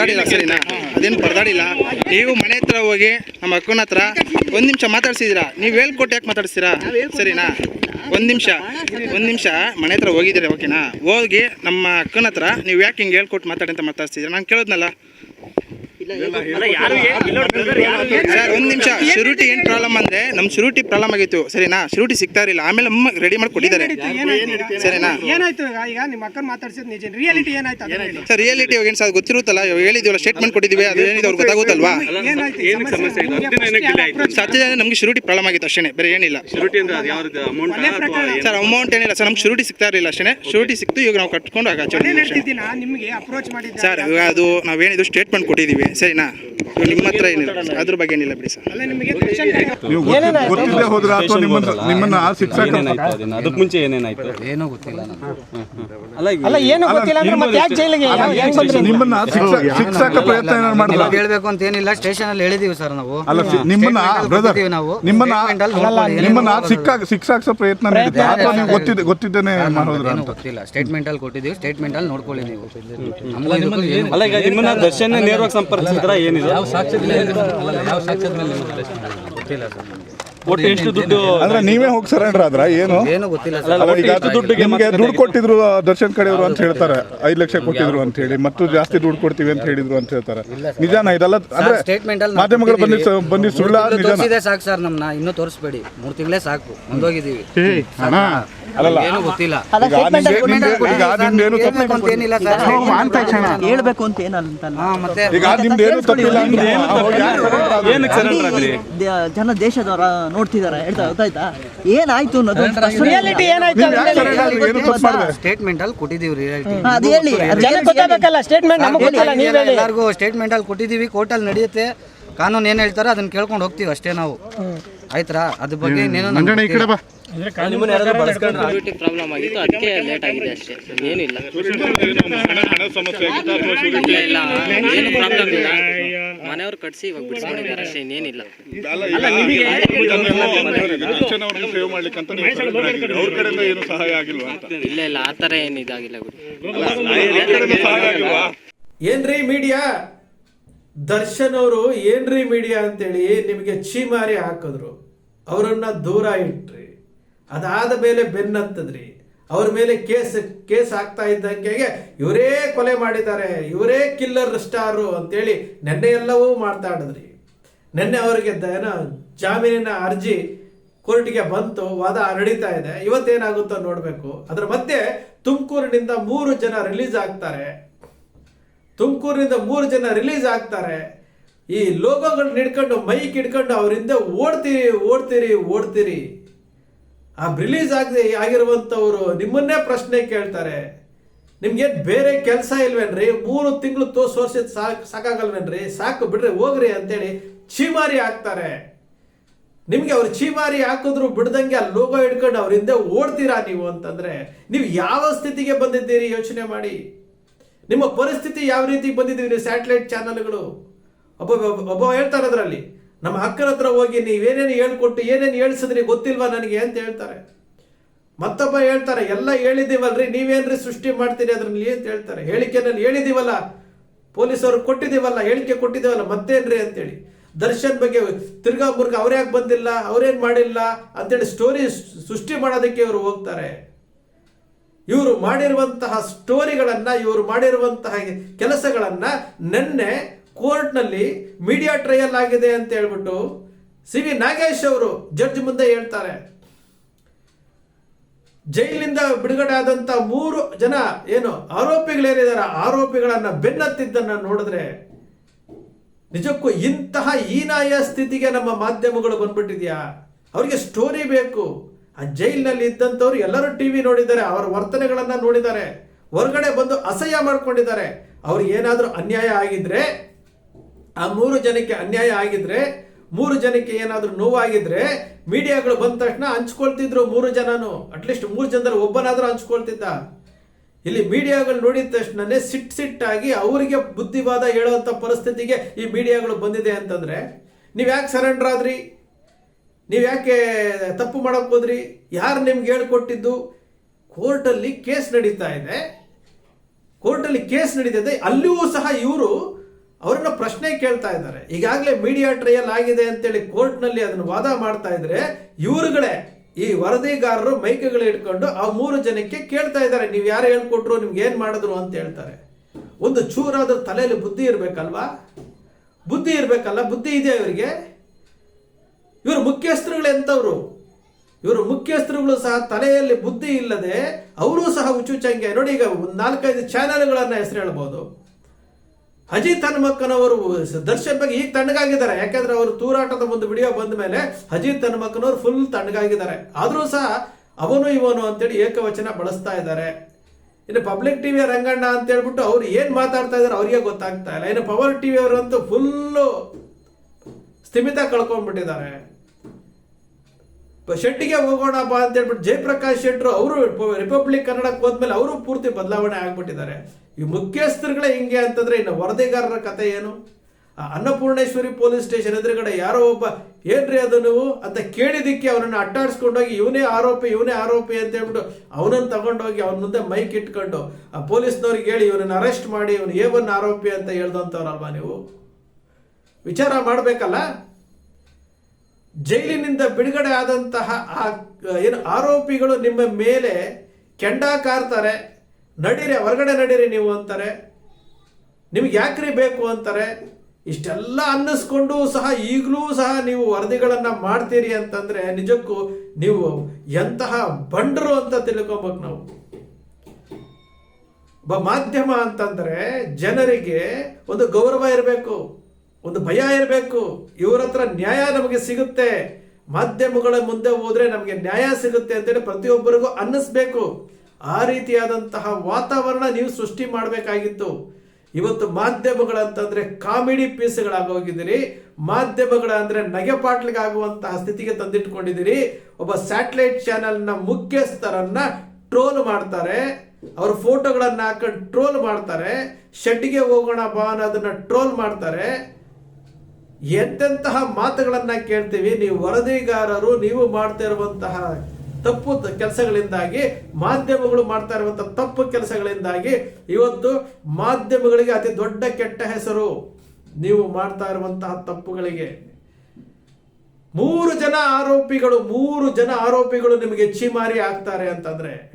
ಸರಿನಾ ಅದೇನು ಪರದಾಡಿಲ್ಲ? ನೀವು ಮನೆ ಹತ್ರ ಹೋಗಿ ನಮ್ಮ ಅಕ್ಕನ ಹತ್ರ ಒಂದು ನಿಮಿಷ ಮಾತಾಡ್ಸಿದ್ದೀರಾ? ನೀವು ಹೇಳ್ಕೊಟ್ಟು ಯಾಕೆ ಮಾತಾಡ್ಸ್ತೀರಾ ಸರಿನಾ? ಒಂದು ನಿಮಿಷ ಒಂದು ನಿಮಿಷ. ಮನೆ ಹತ್ರ ಹೋಗಿದ್ದೀರಾ, ಓಕೆನಾ? ಹೋಗಿ ನಮ್ಮ ಅಕ್ಕನ ಹತ್ರ ನೀವ್ ಯಾಕೆ ಹಿಂಗ್ ಹೇಳ್ಕೊಟ್ಟು ಮಾತಾಡಿ ಅಂತ ಮಾತಾಡ್ಸಿದ್ದೀರಾ? ನಾನು ಕೇಳೋದ್ನಲ್ಲ. ಒಂದು ನಿಮಿಷ ಶುರುಟಿ ಏನು ಪ್ರಾಬ್ಲಮ್ ಅಂದ್ರೆ ನಮ್ ಶುರುಟಿ ಪ್ರಾಬ್ಲಮ್ ಆಗಿತ್ತು. ಸರಿನಾ? ಶುರುಟಿ ಸಿಗ್ತಾ ಇರಲಿಲ್ಲ. ಆಮೇಲೆ ಅಮ್ಮ ರೆಡಿ ಮಾಡಿ ಕೊಟ್ಟಿದ್ದಾರೆ. ಸರಿನಾ? ಏನಾಯ್ತು ಈಗ? ಈಗ ನಿಮ್ಮ ಅಕ್ಕನ ಮಾತಾಡ್ಸಿದ್ ನಿಜ. ರಿಯಾಲಿಟಿ ಏನಾಯ್ತು? ಸರ್ ರಿಯಾಲಿಟಿ ಇವಾಗ ಏನ್ ಸರ್ ಗೊತ್ತಿರುತ್ತಲ್ಲ? ಇವಾಗ ಹೇಳಿದೀವಲ್ಲ ಸ್ಟೇಟ್ಮೆಂಟ್ ಕೊಟ್ಟಿದ್ವಿ ಅದು ಏನಿದೆ ಅವ್ರಿಗೆ ಗೊತ್ತಾಗುತ್ತಲ್ವಾ? ಸತ್ಯ ನಮ್ಗೆ? ನಿಮ್ಗೆ ನಮಗೆ ಶುರುಟಿ ಪ್ರಾಬ್ಲಮ್ ಆಗಿತ್ತು ಅಷ್ಟೇ ಬೇರೆ ಏನಿಲ್ಲ. ಶುರುಟಿ ಅಂದ್ರೆ ಅದು ಯಾವ್ದು ಅಮೌಂಟ್ ಸರ್ ಅಮೌಂಟ್ ಏನಿಲ್ಲ. ಸರ್ ನಮ್ಗೆ ಶುರುಟಿ ಸಿಗ್ತಾ ಇರಲಿಲ್ಲ ಅಷ್ಟೇ ಶುರುಟಿ ಸಿಕ್ತು ಇವಾಗ ನಾವು ಕಟ್ಕೊಂಡು ಆಗ ಕೊಲೆ ಅಪ್ರೋಚ್ ಮಾಡಿದ್ದ ಸರ್ ಇವಾಗ ಅದು ನಾವೇನಿದು ಸ್ಟೇಟ್ಮೆಂಟ್ ಕೊಟ್ಟಿದ್ದೀವಿ. ಸರಿನಾ ನಿಮ್ಮ ಹತ್ರ ಏನಿಲ್ಲ. ಅದ್ರ ಬಗ್ಗೆ ಏನಿಲ್ಲ ಬಿಡಿ ಸರ್. ಅಲ್ಲ ನಿಮಗೆ ದರ್ಶನ್ ನೀವು ಗೊತ್ತಿ- ಗೊತ್ತಿಲ್ಲದೆ ಹೋದ್ರ ಅಥವಾ ನಿಮ್ಮನ್ನ ನಿಮ್ಮನ್ನ ಶಿಕ್ಷಕ ಏನೇನಾಯ್ತು ಅದಕ್ಕೆ ಮುಂಚೆ ಏನೇನಾಯ್ತು ಏನೋ ಗೊತ್ತಿಲ್ಲ ಅಲ್ಲ ಅಲ್ಲ ಏನು ಗೊತ್ತಿಲ್ಲ ಅಂದ್ರೆ ಮತ್ತೆ ಯಾಕೆ ಜೈಲಿಗೆ ಬಂದ್ರಿ? ನಿಮ್ಮನ್ನ ಶಿಕ್ಷ- ಶಿಕ್ಷಕ ಪ್ರಯತ್ನ ಏನಾದ್ರು ಮಾಡಿಲ್ಲ ಹೇಳ್ಬೇಕು ಅಂತ ಏನಿಲ್ಲ ಸ್ಟೇಷನ್ ಅಲ್ಲಿ ಹೇಳಿದೀವಿ ಸರ್ ನಾವು. ಅಲ್ಲ ನಿಮ್ಮನ್ನ ಬ್ರದರ್ ನಾವು. ನಿಮ್ಮನ್ನ ನಿಮ್ಮನ್ನ. ನಿಮ್ಮನ್ನ ಶಿಕ್ಷಕ ಪ್ರಯತ್ನ ನೀಡಿದ್ದೆ ಅಥವಾ ನೀವು ಗೊತ್ತಿದ್ದೆ ಗೊತ್ತಿದ್ದೇನೆ ಮಾಡೋದ್ರ ಅಂತ? ಗೊತ್ತಿಲ್ಲ. ಸ್ಟೇಟ್ಮೆಂಟ್ ಅಲ್ಲಿ ಕೊಟ್ಟಿದ್ದೀವಿ ಸ್ಟೇಟ್ಮೆಂಟ್ ಅಲ್ಲಿ ನೋಡ್ಕೊಳ್ಳಿ ನೀವು. ಅಲ್ಲ ಈಗ ನಿಮ್ಮನ್ನ ದರ್ಶನ ನೇರವಾಗಿ ಸಂಪರ್ಕಿಸಿದ್ರ ಏನಿದೆ ಗೊತ್ತಿಲ್ಲ ಸರ್. ಒಟ್ಟು ಎಷ್ಟು ದುಡ್ಡು ಅಂದ್ರೆ ನೀವೇ ಹೋಗಿ ಸರೆಂಡರ್ ಆದ್ರ? ಏನು? ಏನು ಗೊತ್ತಿಲ್ಲ ಸರ್. ಅಲ್ಲ, ಈಗ ನಿಮ್ಗೆ ದುಡ್ಡು ಕೊಟ್ಟಿದ್ರು ದರ್ಶನ್ ಕಡೆಯವರು ಅಂತ ಹೇಳ್ತಾರೆ. ಐದು ಲಕ್ಷ ಕೊಟ್ಟಿದ್ರು ಅಂತ ಹೇಳಿ. ಮತ್ತು ಜಾಸ್ತಿ ದುಡ್ಡು ಕೊಡ್ತೀವಿ ಅಂತ ಹೇಳಿದ್ರು ಅಂತ ಹೇಳ್ತಾರೆ. ನಿಜಾನ ಇದೆಲ್ಲ? ಅಂದ್ರೆ ಸ್ಟೇಟ್ಮೆಂಟ್ ಅಲ್ಲಿ ಮಾಧ್ಯಮಗಳು ಬಂದಿ ಬಂದಿ ಸುಳ್ಳ ನಿಜಾನ? ತೋರಿಸಿದೆ ಸಾಕು ಸರ್ ನಮ್ಮನ್ನ ಇನ್ನೂ ತೋರಿಸ್ಬೇಡಿ. ಮೂರು ತಿಂಗಳೇ ಸಾಕು. ಮುಂದೋಗಿದ್ದೀವಿ. ಅಲ್ಲಲ್ಲ. ಏನು ಗೊತ್ತಿಲ್ಲ. ಈಗ ನಿಮ್ಗೆ- ನಿಮ್ಗೆ- ಈಗ ನಿಮ್ದು ಏನು ತಪ್ಪು ಹೇಳ್ಬೇಕು ಅಂತ ಏನಿಲ್ಲ ಸರ್ ಹೇಳ್ಬೇಕು ಅಂತ ಏನಲ್ಲ ಹಾ ಮತ್ತೆ ಈಗ ನಿಮ್ದು ಏನು ತಪ್ಪಿಲ್ಲ ಅಂದ್ರೆ ಹೋಗಿ ಯಾಕೆ surrender ಆದ್ರಿ? ಏನಕ್ಕೆ ಸರೆಂಡರ್ ಆದ್ರಿ? ಜನ ದೇಶದವರ ನೋಡ್ತಿದ್ದಾರೆ. ಹೇಳ್ತಾ ಗೊತ್ತಾಯ್ತಾ? ಏನಾಯ್ತು ಅನ್ನೋದು ರಿಯಾಲಿಟಿ ಏನಾಯ್ತು ಸ್ಟೇಟ್ಮೆಂಟ್ ಅಲ್ಲಿ ಕೊಟ್ಟಿದ್ದೀವಿ ರಿಯಾಲಿಟಿ ಅದು ಹೇಳಿ. ಜನಕ್ಕೆ ಗೊತ್ತಾಗಬೇಕಲ್ಲ? ಸ್ಟೇಟ್ಮೆಂಟ್ ನಮಗೆ ಗೊತ್ತಿಲ್ಲ ನೀವು ಹೇಳಿ. ಎಲ್ಲರಿಗೂ ಸ್ಟೇಟ್ಮೆಂಟ್ ಅಲ್ಲಿ ಕೊಟ್ಟಿದ್ದೀವಿ ಕೋರ್ಟಲ್ಲಿ ನಡೆಯುತ್ತೆ. ಕಾನೂನು ಏನು ಹೇಳ್ತಾರೋ ಅದನ್ನ ಕೇಳ್ಕೊಂಡು ಹೋಗ್ತೀವಿ ಅಷ್ಟೇ ನಾವು. ಆಯ್ತಾ ಅದ್ರ ಬಗ್ಗೆ ಇನ್ನೇನು. ಪ್ರಾಬ್ಲಮ್ ಆಗಿತ್ತು ಅದಕ್ಕೆ ಲೇಟ್ ಆಗಿದೆ ಅಷ್ಟೇ. ಏನಿಲ್ಲ. ಇಲ್ಲ ಇಲ್ಲ ಏನು ಪ್ರಾಬ್ಲಮ್ ಇಲ್ಲ. ಮನೆಯವ್ರು ಕಟ್ಸಿ ಇವಾಗ ಬಿಡಿಸ್ಕೊಂಡಿದ್ದಾರೆ ಅಷ್ಟೇ ಇನ್ನೇನಿಲ್ಲ. ಸೇವ್ ಮಾಡ್ಲಿಕ್ಕೆ ಅಂತ ಅವ್ರ ಕಡೆಯಿಂದ ಏನು ಸಹಾಯ ಆಗಿಲ್ವಾ ಅಂತ? ಇಲ್ಲ ಇಲ್ಲ ಆ ಥರ ಏನು ಇದಾಗಿಲ್ಲ ಕಡೆಯಿಂದ ಸಹಾಯ ಆಗಿಲ್ವಾ? ಏನ್ರಿ ಮೀಡಿಯಾ? ದರ್ಶನ್ ಅವರು ಏನ್ರಿ ಮೀಡಿಯಾ ಅಂತೇಳಿ ನಿಮಗೆ ಚೀಮಾರಿ ಹಾಕಿದ್ರು. ಅವರನ್ನ ದೂರ ಇಟ್ರಿ. ಅದಾದ ಮೇಲೆ ಬೆನ್ನತ್ತದ್ರಿ. ಅವ್ರ ಮೇಲೆ ಕೇಸ್ ಕೇಸ್ ಆಗ್ತಾ ಇದ್ದಂಗೆ ಇವರೇ ಕೊಲೆ ಮಾಡಿದ್ದಾರೆ, ಇವರೇ ಕಿಲ್ಲರ್ ಸ್ಟಾರು ಅಂತೇಳಿ ನೆನ್ನೆ ಎಲ್ಲವೂ ಮಾತಾಡಿದ್ರಿ ನೆನ್ನೆ ಅವರಿಗೆ ಏನೋ, ಜಾಮೀನಿನ ಅರ್ಜಿ ಕೋರ್ಟ್ಗೆ ಬಂತು, ವಾದ ನಡೀತಾ ಇದೆ. ಇವತ್ತೇನಾಗುತ್ತೋ ನೋಡಬೇಕು. ಅದರ ಮಧ್ಯೆ ತುಮಕೂರಿನಿಂದ ಮೂರು ಜನ ರಿಲೀಸ್ ಆಗ್ತಾರೆ. ತುಮಕೂರಿನಿಂದ ಮೂರು ಜನ ರಿಲೀಸ್ ಆಗ್ತಾರೆ. ಈ ಲೋಗೋಗಳನ್ನ ಹಿಡ್ಕೊಂಡು, ಮೈಕ್ ಹಿಡ್ಕೊಂಡು ಅವರಿಂದ ಓಡ್ತೀರಿ ಓಡ್ತೀರಿ ಓಡ್ತೀರಿ. ಆ ರಿಲೀಸ್ ಆಗದೆ ಆಗಿರುವಂಥವರು ನಿಮ್ಮನ್ನೇ ಪ್ರಶ್ನೆ ಕೇಳ್ತಾರೆ. ನಿಮ್ಗೇನು ಬೇರೆ ಕೆಲಸ ಇಲ್ವೇನ್ರಿ? ಮೂರು ತಿಂಗಳು ತೋರ್ಸ್ ವರ್ಷದ ಸಾಕು, ಸಾಕಾಗಲ್ವೇನ್ರಿ? ಸಾಕು ಬಿಡ್ರಿ, ಹೋಗ್ರಿ ಅಂತೇಳಿ ಚೀಮಾರಿ ಹಾಕ್ತಾರೆ. ನಿಮಗೆ ಅವ್ರು ಚೀಮಾರಿ ಹಾಕಿದ್ರು ಬಿಡ್ದಂಗೆ ಆ ಲೋಗೋ ಹಿಡ್ಕೊಂಡು ಅವ್ರ ಹಿಂದೆ ಓಡ್ತೀರಾ ನೀವು ಅಂತಂದ್ರೆ ನೀವು ಯಾವ ಸ್ಥಿತಿಗೆ ಬಂದಿದ್ದೀರಿ ಯೋಚನೆ ಮಾಡಿ. ನಿಮ್ಮ ಪರಿಸ್ಥಿತಿ ಯಾವ ರೀತಿ ಬಂದಿದ್ದೀವಿ ನೀವು ಸ್ಯಾಟಲೈಟ್ ಚಾನಲ್ಗಳು? ಒಬ್ಬ, ಒಬ್ಬ- ಒಬ್ಬ ಹೇಳ್ತಾರೆ ಅದರಲ್ಲಿ. ನಮ್ಮ ಅಕ್ಕನ ಹತ್ರ ಹೋಗಿ ನೀವೇನೇನು ಹೇಳ್ಕೊಟ್ಟು ಏನೇನು ಹೇಳಿಸಿದ್ರಿ ಗೊತ್ತಿಲ್ವಾ ನನಗೆ ಅಂತ ಹೇಳ್ತಾರೆ. ಮತ್ತೊಬ್ಬ ಹೇಳ್ತಾರೆ, ಎಲ್ಲ ಹೇಳಿದೀವಲ್ರಿ ನೀವೇನ್ರಿ ಸೃಷ್ಟಿ ಮಾಡ್ತೀರಿ ಅದ್ರಲ್ಲಿ? ಅಂತ ಹೇಳ್ತಾರೆ. ಹೇಳಿಕೆನಲ್ಲಿ ಹೇಳಿದೀವಲ್ಲ ಪೊಲೀಸರು ಕೊಟ್ಟಿದ್ದೀವಲ್ಲ, ಹೇಳಿಕೆ ಕೊಟ್ಟಿದ್ದೀವಲ್ಲ, ಮತ್ತೇನ್ರಿ ಅಂತೇಳಿ. ದರ್ಶನ್ ಬಗ್ಗೆ ತಿರ್ಗಾ ಮುರ್ಗ ಅವ್ರ್ಯಾಕೆ ಬಂದಿಲ್ಲ ಅವ್ರೇನ್ ಮಾಡಿಲ್ಲ ಅಂತೇಳಿ ಸ್ಟೋರಿ ಸೃಷ್ಟಿ ಮಾಡೋದಕ್ಕೆ ಇವರು ಹೋಗ್ತಾರೆ. ಇವರು ಮಾಡಿರುವಂತಹ ಸ್ಟೋರಿಗಳನ್ನು ಇವರು ಮಾಡಿರುವಂತಹ ಕೆಲಸಗಳನ್ನು ನಿನ್ನೆ ಕೋರ್ಟ್ನಲ್ಲಿ ಮೀಡಿಯಾ ಟ್ರಯಲ್ ಆಗಿದೆ ಅಂತ ಹೇಳ್ಬಿಟ್ಟು ಸಿ ವಿ ನಾಗೇಶ್ ಅವರು ಜಡ್ಜ್ ಮುಂದೆ ಹೇಳ್ತಾರೆ. ಜೈಲಿಂದ ಬಿಡುಗಡೆ ಆದಂತ ಮೂರು ಜನ ಏನು ಆರೋಪಿಗಳೇನಿದ್ದಾರೆ ಆರೋಪಿಗಳನ್ನ ಬೆನ್ನತ್ತಿದ್ದನ್ನ ನೋಡಿದ್ರೆ ನಿಜಕ್ಕೂ ಇಂತಹ ಹೀನಾಯ ಸ್ಥಿತಿಗೆ ನಮ್ಮ ಮಾಧ್ಯಮಗಳು ಬಂದ್ಬಿಟ್ಟಿದ್ಯಾ? ಅವರಿಗೆ ಸ್ಟೋರಿ ಬೇಕು. ಆ ಜೈಲಿನಲ್ಲಿ ಇದ್ದಂಥವ್ರು ಎಲ್ಲರೂ ಟಿವಿ ನೋಡಿದ್ದಾರೆ, ಅವರ ವರ್ತನೆಗಳನ್ನ ನೋಡಿದ್ದಾರೆ. ಹೊರಗಡೆ ಬಂದು ಅಸಹ್ಯ ಮಾಡ್ಕೊಂಡಿದ್ದಾರೆ. ಅವ್ರಿಗೆ ಏನಾದರೂ ಅನ್ಯಾಯ ಆಗಿದ್ರೆ ಆ ಮೂರು ಜನಕ್ಕೆ ಅನ್ಯಾಯ ಆಗಿದ್ರೆ, ಮೂರು ಜನಕ್ಕೆ ಏನಾದರೂ ನೋವಾಗಿದ್ರೆ, ಮೀಡಿಯಾಗಳು ಬಂದ ತಕ್ಷಣ ಹಂಚ್ಕೊಳ್ತಿದ್ರು ಮೂರು ಜನನು. ಅಟ್ಲೀಸ್ಟ್ ಮೂರು ಜನದಲ್ಲಿ ಒಬ್ಬನಾದರೂ ಹಂಚ್ಕೊಳ್ತಿದ್ದ. ಇಲ್ಲಿ ಮೀಡಿಯಾಗಳು ನೋಡಿದ ತಕ್ಷಣನೇ ಸಿಟ್ ಸಿಟ್ಟಾಗಿ ಅವರಿಗೆ ಬುದ್ಧಿವಾದ ಹೇಳುವಂಥ ಪರಿಸ್ಥಿತಿಗೆ ಈ ಮೀಡಿಯಾಗಳು ಬಂದಿದೆ ಅಂತಂದ್ರೆ, ನೀವು ಯಾಕೆ ಸರೆಂಡರ್ ಆದ್ರಿ? ನೀವು ಯಾಕೆ ತಪ್ಪು ಮಾಡಕ್ ಹೋದ್ರಿ? ಯಾರು ನಿಮ್ಗೆ ಹೇಳ್ಕೊಟ್ಟಿದ್ದು? ಕೋರ್ಟಲ್ಲಿ ಕೇಸ್ ನಡೀತಾ ಇದೆ. ಕೋರ್ಟಲ್ಲಿ ಕೇಸ್ ನಡೀತಿದೆ ಅಲ್ಲಿಯೂ ಸಹ ಇವರು ಪ್ರಶ್ನೆ ಕೇಳ್ತಾ ಇದ್ದಾರೆ. ಈಗಾಗಲೇ ಮೀಡಿಯಾ ಟ್ರಯಲ್ ಆಗಿದೆ ಅಂತೇಳಿ ಕೋರ್ಟ್ನಲ್ಲಿ ಅದನ್ನು ವಾದ ಮಾಡ್ತಾ ಇದ್ರೆ ಇವರುಗಳೇ, ಈ ವರದಿಗಾರರು ಮೈಕ್ಗಳು ಇಟ್ಕೊಂಡು ಆ ಮೂರು ಜನಕ್ಕೆ ಕೇಳ್ತಾ ಇದ್ದಾರೆ. ನೀವು ಯಾರು ಹೇಳ್ಕೊಟ್ರು, ನಿಮ್ಗೆ ಏನು ಮಾಡಿದ್ರು ಅಂತ ಹೇಳ್ತಾರೆ. ಒಂದು ಚೂರಾದ್ರೂ ತಲೆಯಲ್ಲಿ ಬುದ್ಧಿ ಇರಬೇಕಲ್ವಾ? ಬುದ್ಧಿ ಇರಬೇಕಲ್ಲ, ಬುದ್ಧಿ ಇದೆ ಇವರಿಗೆ. ಇವರು ಮುಖ್ಯಸ್ಥರುಗಳು ಎಂತವ್ರು ಇವರು ಮುಖ್ಯಸ್ಥರುಗಳು ಸಹ ತಲೆಯಲ್ಲಿ ಬುದ್ಧಿ ಇಲ್ಲದೆ, ಅವರು ಸಹ ಹುಚ್ಚುಚ್ಚಂಗೆ. ನೋಡಿ ಈಗ ಒಂದು ನಾಲ್ಕೈದು ಚಾನೆಲ್ಗಳನ್ನ ಹೆಸರು ಹೇಳ್ಬೋದು. ಅಜಿತ್ ಹನುಮಕ್ಕನವರು ದರ್ಶನ್ ಬಗ್ಗೆ ಈಗ ತಣ್ಣಗಾಗಿದ್ದಾರೆ. ಯಾಕಂದ್ರೆ ಅವರು ತೂರಾಟದ ಒಂದು ವಿಡಿಯೋ ಬಂದ ಮೇಲೆ ಅಜಿತ್ ಹನುಮಕ್ಕನವರು ಫುಲ್ ತಣ್ಣಗಾಗಿದ್ದಾರೆ. ಆದರೂ ಸಹ ಅವನು ಇವನು ಅಂತೇಳಿ ಏಕವಚನ ಬಳಸ್ತಾ ಇದ್ದಾರೆ. ಇನ್ನು ಪಬ್ಲಿಕ್ ಟಿವಿಯ ರಂಗಣ್ಣ ಅಂತ ಹೇಳ್ಬಿಟ್ಟು ಅವ್ರು ಏನ್ ಮಾತಾಡ್ತಾ ಇದಾರೆ ಅವರಿಗೆ ಗೊತ್ತಾಗ್ತಾ ಇಲ್ಲ. ಇನ್ನು ಪವರ್ ಟಿವಿ ಅವರಂತೂ ಫುಲ್ಲು ಸ್ಥಿಮಿತ ಕಳ್ಕೊಂಡ್ಬಿಟ್ಟಿದ್ದಾರೆ. ಶೆಟ್ಟಿಗೆ ಹೋಗೋಣ ಬಾ ಅಂತ ಹೇಳ್ಬಿಟ್ಟು ಜಯಪ್ರಕಾಶ್ ಶೆಟ್ಟರು ಅವರು ರಿಪಬ್ಲಿಕ್ ಕನ್ನಡಕ್ಕೆ ಹೋದ್ಮೇಲೆ ಅವರು ಪೂರ್ತಿ ಬದಲಾವಣೆ ಆಗ್ಬಿಟ್ಟಿದ್ದಾರೆ. ಈ ಮುಖ್ಯಸ್ಥರುಗಳೇ ಹಿಂಗೆ ಅಂತಂದ್ರೆ ಇನ್ನು ವರದಿಗಾರರ ಕತೆ ಏನು? ಆ ಅನ್ನಪೂರ್ಣೇಶ್ವರಿ ಪೊಲೀಸ್ ಸ್ಟೇಷನ್ ಎದುರುಗಡೆ ಯಾರೋ ಒಬ್ಬ, ಏನ್ರಿ ಅದು ನೀವು? ಅಂತ ಕೇಳಿದಿಕ್ಕೆ ಅವನನ್ನು ಅಟ್ಟಾಡಿಸ್ಕೊಂಡೋಗಿ ಇವನೇ ಆರೋಪಿ ಇವನೇ ಆರೋಪಿ ಅಂತ ಹೇಳ್ಬಿಟ್ಟು ಅವನನ್ನು ತಗೊಂಡೋಗಿ ಅವನ ಮುಂದೆ ಮೈಕ್ ಇಟ್ಕೊಂಡು, ಆ ಪೊಲೀಸ್ನವ್ರಿಗೆ ಹೇಳಿ, ಇವನನ್ನ ಅರೆಸ್ಟ್ ಮಾಡಿ, ಇವನು ಏ ಒನ್ ಆರೋಪಿ ಅಂತ ಹೇಳ್ದಂತವ್ರಲ್ವಾ ನೀವು? ವಿಚಾರ ಮಾಡಬೇಕಲ್ಲ? ಜೈಲಿನಿಂದ ಬಿಡುಗಡೆ ಆದಂತಹ ಆ, ಏನು ಆರೋಪಿಗಳು ನಿಮ್ಮ ಮೇಲೆ ಕೆಂಡ ಕಾರ್ತಾರೆ. ನಡೀರಿ, ಹೊರಗಡೆ ನಡೀರಿ ನೀವು ಅಂತಾರೆ. ನಿಮ್ಗೆ ಯಾಕ್ರಿ ಬೇಕು ಅಂತಾರೆ. ಇಷ್ಟೆಲ್ಲ ಅನ್ನಿಸ್ಕೊಂಡು ಸಹ ಈಗಲೂ ಸಹ ನೀವು ವರದಿಗಳನ್ನು ಮಾಡ್ತೀರಿ ಅಂತಂದ್ರೆ ನಿಜಕ್ಕೂ ನೀವು ಎಂತಹ ಬಂಡರು ಅಂತ ತಿಳ್ಕೊಬೇಕು ನಾವು. ಒಬ್ಬ ಮಾಧ್ಯಮ ಅಂತಂದ್ರೆ ಜನರಿಗೆ ಒಂದು ಗೌರವ ಇರಬೇಕು, ಒಂದು ಭಯ ಇರಬೇಕು. ಇವ್ರ ಹತ್ರ ನ್ಯಾಯ ನಮಗೆ ಸಿಗುತ್ತೆ. ಮಾಧ್ಯಮಗಳ ಮುಂದೆ ಹೋದರೆ ನಮಗೆ ನ್ಯಾಯ ಸಿಗುತ್ತೆ ಅಂತೇಳಿ ಪ್ರತಿಯೊಬ್ಬರಿಗೂ ಅನ್ನಿಸ್ಬೇಕು. ಆ ರೀತಿಯಾದಂತಹ ವಾತಾವರಣ ನೀವು ಸೃಷ್ಟಿ ಮಾಡಬೇಕಾಗಿತ್ತು. ಇವತ್ತು ಮಾಧ್ಯಮಗಳಂತಂದ್ರೆ ಕಾಮಿಡಿ ಪೀಸ್ಗಳಾಗೋಗಿದ್ದೀರಿ ಮಾಧ್ಯಮಗಳ ಅಂದ್ರೆ ನಗೆಪಾಟ್ಲಿಗಾಗುವಂತಹ ಸ್ಥಿತಿಗೆ ತಂದಿಟ್ಕೊಂಡಿದ್ದೀರಿ. ಒಬ್ಬ ಸ್ಯಾಟಲೈಟ್ ಚಾನೆಲ್ನ ಮುಖ್ಯಸ್ಥರನ್ನ ಟ್ರೋಲ್ ಮಾಡ್ತಾರೆ. ಅವ್ರ ಫೋಟೋಗಳನ್ನ ಹಾಕೊಂಡು ಟ್ರೋಲ್ ಮಾಡ್ತಾರೆ. ಶೆಡ್ಗೆ ಹೋಗೋಣ ಬಾ ಅನ್ನೋದನ್ನ ಟ್ರೋಲ್ ಮಾಡ್ತಾರೆ. ಎಂತೆಂತಹ ಮಾತುಗಳನ್ನ ಕೇಳ್ತೀವಿ. ನೀವು ವರದಿಗಾರರು, ನೀವು ಮಾಡ್ತಾ ಇರುವಂತಹ ತಪ್ಪು ಕೆಲಸಗಳಿಂದಾಗಿ, ಮಾಧ್ಯಮಗಳು ಮಾಡ್ತಾ ಇರುವಂಥ ತಪ್ಪು ಕೆಲಸಗಳಿಂದಾಗಿ ಇವತ್ತು ಮಾಧ್ಯಮಗಳಿಗೆ ಅತಿ ದೊಡ್ಡ ಕೆಟ್ಟ ಹೆಸರು ನೀವು ಮಾಡ್ತಾ ಇರುವಂತಹ ತಪ್ಪುಗಳಿಗೆ. ಮೂರು ಜನ ಆರೋಪಿಗಳು, ಮೂರು ಜನ ಆರೋಪಿಗಳು ನಿಮಗೆ ಚೀಮಾರಿ ಆಗ್ತಾರೆ ಅಂತಂದ್ರೆ,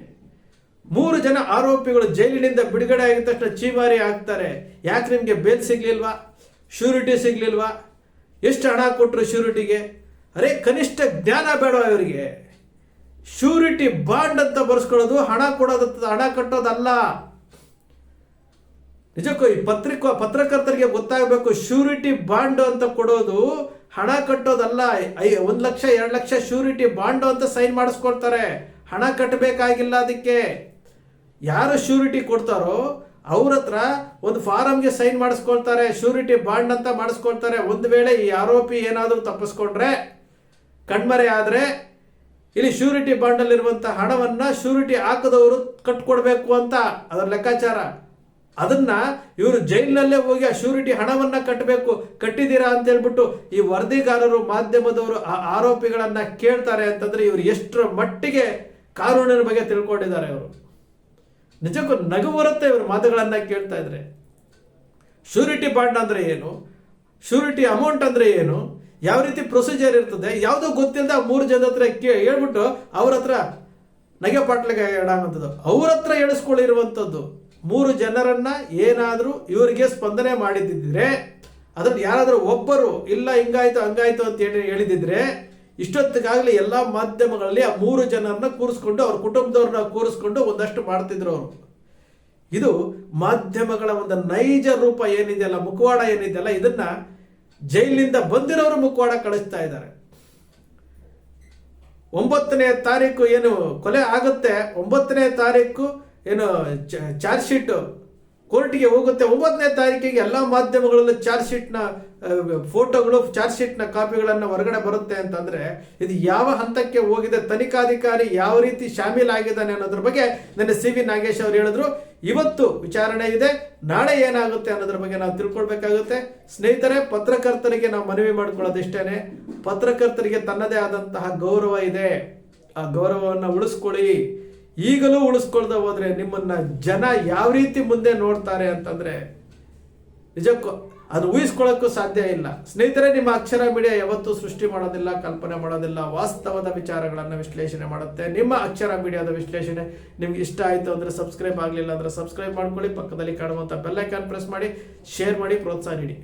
ಮೂರು ಜನ ಆರೋಪಿಗಳು ಜೈಲಿನಿಂದ ಬಿಡುಗಡೆ ಆಗಿದ ತಕ್ಷಣ ಚೀಮಾರಿ ಆಗ್ತಾರೆ. ಯಾಕೆ ನಿಮಗೆ ಬೇಲ್ ಸಿಗ್ಲಿಲ್ವಾ? ಶ್ಯೂರಿಟಿ ಸಿಗ್ಲಿಲ್ವಾ? ಎಷ್ಟು ಹಣ ಕೊಟ್ಟರು ಶ್ಯೂರಿಟಿಗೆ ಅರೆ, ಕನಿಷ್ಠ ಜ್ಞಾನ ಬೇಡ ಇವರಿಗೆ? ಶ್ಯೂರಿಟಿ ಬಾಂಡ್ ಅಂತ ಬರ್ಸ್ಕೊಳ್ಳೋದು, ಹಣ ಕೊಡೋದು, ಹಣ ಕಟ್ಟೋದಲ್ಲ. ನಿಜಕ್ಕೂ ಈ ಪತ್ರಿಕ, ಪತ್ರಕರ್ತರಿಗೆ ಗೊತ್ತಾಗಬೇಕು ಶ್ಯೂರಿಟಿ ಬಾಂಡ್ ಅಂತ ಕೊಡೋದು, ಹಣ ಕಟ್ಟೋದಲ್ಲ. ಒಂದು ಲಕ್ಷ, ಎರಡು ಲಕ್ಷ ಶ್ಯೂರಿಟಿ ಬಾಂಡ್ ಅಂತ ಸೈನ್ ಮಾಡಿಸ್ಕೊಳ್ತಾರೆ ಹಣ ಕಟ್ಟಬೇಕಾಗಿಲ್ಲ ಅದಕ್ಕೆ. ಯಾರು ಶ್ಯೂರಿಟಿ ಕೊಡ್ತಾರೋ ಅವ್ರ ಹತ್ರ ಒಂದು ಫಾರಮ್ಗೆ ಸೈನ್ ಮಾಡಿಸ್ಕೊಳ್ತಾರೆ ಶ್ಯೂರಿಟಿ ಬಾಂಡ್ ಅಂತ ಮಾಡಿಸ್ಕೊಳ್ತಾರೆ. ಒಂದು ವೇಳೆ ಈ ಆರೋಪಿ ಏನಾದರೂ ತಪ್ಪಿಸ್ಕೊಂಡ್ರೆ, ಕಣ್ಮರೆ ಆದರೆ ಇಲ್ಲಿ ಶ್ಯೂರಿಟಿ ಬಾಂಡಲ್ಲಿರುವಂಥ ಹಣವನ್ನ ಶ್ಯೂರಿಟಿ ಹಾಕದವರು ಕಟ್ಕೊಡ್ಬೇಕು ಅಂತ ಅದರ ಲೆಕ್ಕಾಚಾರ. ಅದನ್ನ ಇವರು ಜೈಲಿನಲ್ಲೇ ಹೋಗಿ ಆ ಶ್ಯೂರಿಟಿ ಹಣವನ್ನ ಕಟ್ಟಬೇಕು ಕಟ್ಟಿದ್ದೀರಾ ಅಂತ ಹೇಳ್ಬಿಟ್ಟು ಈ ವರದಿಗಾರರು ಮಾಧ್ಯಮದವರು ಆ ಆರೋಪಿಗಳನ್ನ ಕೇಳ್ತಾರೆ ಅಂತಂದ್ರೆ ಇವರು ಎಷ್ಟರ ಮಟ್ಟಿಗೆ ಕಾನೂನಿನ ಬಗ್ಗೆ ತಿಳ್ಕೊಂಡಿದ್ದಾರೆ ಇವರು. ನಿಜಕ್ಕೂ ನಗು ಬರುತ್ತೆ ಇವರು ಮಾತುಗಳನ್ನ ಕೇಳ್ತಾ ಇದ್ರೆ. ಶ್ಯೂರಿಟಿ ಬಾಂಡ್ ಅಂದ್ರೆ ಏನು? ಶ್ಯೂರಿಟಿ ಅಮೌಂಟ್ ಅಂದ್ರೆ ಏನು? ಯಾವ ರೀತಿ ಪ್ರೊಸೀಜರ್ ಇರ್ತದೆ, ಯಾವುದೋ ಗೊತ್ತಿಲ್ಲದೆ ಮೂರು ಜನದ ಹತ್ರ ಕೇ, ಹೇಳ್ಬಿಟ್ಟು ಅವ್ರ ಹತ್ರ, ನಗೆ ಪಾಟ್ಲಿಗೆ ಹೇಳುವಂಥದ್ದು ಅವ್ರ ಹತ್ರ ಎಣಿಸ್ಕೊಳ್ಳಿರುವಂಥದ್ದು ಮೂರು ಜನರನ್ನ ಏನಾದರೂ ಇವರಿಗೆ ಸ್ಪಂದನೆ ಮಾಡಿದ್ದಿದ್ರೆ, ಅದನ್ನು ಯಾರಾದರೂ ಒಬ್ಬರು, ಇಲ್ಲ, ಹಿಂಗಾಯ್ತು, ಹಂಗಾಯ್ತು ಅಂತ ಹೇಳಿ ಹೇಳಿದಿದ್ರೆ ಇಷ್ಟೊತ್ತಿಗಾಗಲೇ ಎಲ್ಲ ಮಾಧ್ಯಮಗಳಲ್ಲಿ ಆ ಮೂರು ಜನರನ್ನ ಕೂರಿಸ್ಕೊಂಡು, ಅವ್ರ ಕುಟುಂಬದವ್ರನ್ನ ಕೂರಿಸ್ಕೊಂಡು ಒಂದಷ್ಟು ಮಾಡ್ತಿದ್ರು ಅವರು. ಇದು ಮಾಧ್ಯಮಗಳ ಒಂದು ನೈಜ ರೂಪ ಏನಿದೆಯಲ್ಲ, ಮುಖವಾಡ ಏನಿದೆಯಲ್ಲ, ಇದನ್ನ ಜೈಲಿನಿಂದ ಬಂದಿರೋರು ಮುಖವಾಡ ಕಳಿಸ್ತಾ ಇದ್ದಾರೆ. ಒಂಬತ್ತನೇ ತಾರೀಕು ಏನು ಕೊಲೆ ಆಗುತ್ತೆ, ಒಂಬತ್ತನೇ ತಾರೀಕು ಏನು ಚಾರ್ಜ್ ಶೀಟ್ ಕೋರ್ಟಿಗೆ ಹೋಗುತ್ತೆ. ಒಂಬತ್ತನೇ ತಾರೀಕಿಗೆ ಎಲ್ಲ ಮಾಧ್ಯಮಗಳಲ್ಲೂ ಚಾರ್ಜ್ ಶೀಟ್ನ ಫೋಟೋಗಳು, ಚಾರ್ಜ್ ಶೀಟ್ನ ಕಾಪಿಗಳನ್ನು ಹೊರಗಡೆ ಬರುತ್ತೆ ಅಂತಂದ್ರೆ, ಇದು ಯಾವ ಹಂತಕ್ಕೆ ಹೋಗಿದೆ, ತನಿಖಾಧಿಕಾರಿ ಯಾವ ರೀತಿ ಶಾಮೀಲಾಗಿದ್ದಾನೆ ಅನ್ನೋದ್ರ ಬಗ್ಗೆ ನನ್ನ ಸಿ ವಿ ನಾಗೇಶ್ ಅವರು ಹೇಳಿದ್ರು. ಇವತ್ತು ವಿಚಾರಣೆ ಇದೆ. ನಾಳೆ ಏನಾಗುತ್ತೆ ಅನ್ನೋದ್ರ ಬಗ್ಗೆ ನಾವು ತಿಳ್ಕೊಳ್ಬೇಕಾಗುತ್ತೆ. ಸ್ನೇಹಿತರೆ, ಪತ್ರಕರ್ತರಿಗೆ ನಾವು ಮನವಿ ಮಾಡ್ಕೊಳ್ಳೋದಿಷ್ಟೇ ಪತ್ರಕರ್ತರಿಗೆ ತನ್ನದೇ ಆದಂತಹ ಗೌರವ ಇದೆ. ಆ ಗೌರವವನ್ನು ಉಳಿಸ್ಕೊಳ್ಳಿ. ಈಗಲೂ ಉಳಿಸ್ಕೊಳ್ದೆ ಹೋದ್ರೆ ನಿಮ್ಮನ್ನ ಜನ ಯಾವ ರೀತಿ ಮುಂದೆ ನೋಡ್ತಾರೆ ಅಂತಂದ್ರೆ, ನಿಜಕ್ಕೂ ಅದು ಊಹಿಸ್ಕೊಳ್ಳೋಕ್ಕೂ ಸಾಧ್ಯ ಇಲ್ಲ. ಸ್ನೇಹಿತರೆ, ನಿಮ್ಮ ಅಕ್ಷರ ಮೀಡಿಯಾ ಯಾವತ್ತೂ ಸೃಷ್ಟಿ ಮಾಡೋದಿಲ್ಲ, ಕಲ್ಪನೆ ಮಾಡೋದಿಲ್ಲ, ವಾಸ್ತವದ ವಿಚಾರಗಳನ್ನು ವಿಶ್ಲೇಷಣೆ ಮಾಡುತ್ತೆ. ನಿಮ್ಮ ಅಕ್ಷರ ಮೀಡಿಯಾದ ವಿಶ್ಲೇಷಣೆ ನಿಮ್ಗೆ ಇಷ್ಟ ಆಯಿತು ಅಂದರೆ ಸಬ್ಸ್ಕ್ರೈಬ್ ಆಗಲಿಲ್ಲ ಅಂದರೆ ಸಬ್ಸ್ಕ್ರೈಬ್ ಮಾಡ್ಕೊಳ್ಳಿ, ಪಕ್ಕದಲ್ಲಿ ಕಾಣುವಂಥ ಬೆಲ್ಲೈಕಾನ್ ಪ್ರೆಸ್ ಮಾಡಿ, ಶೇರ್ ಮಾಡಿ, ಪ್ರೋತ್ಸಾಹ ನೀಡಿ.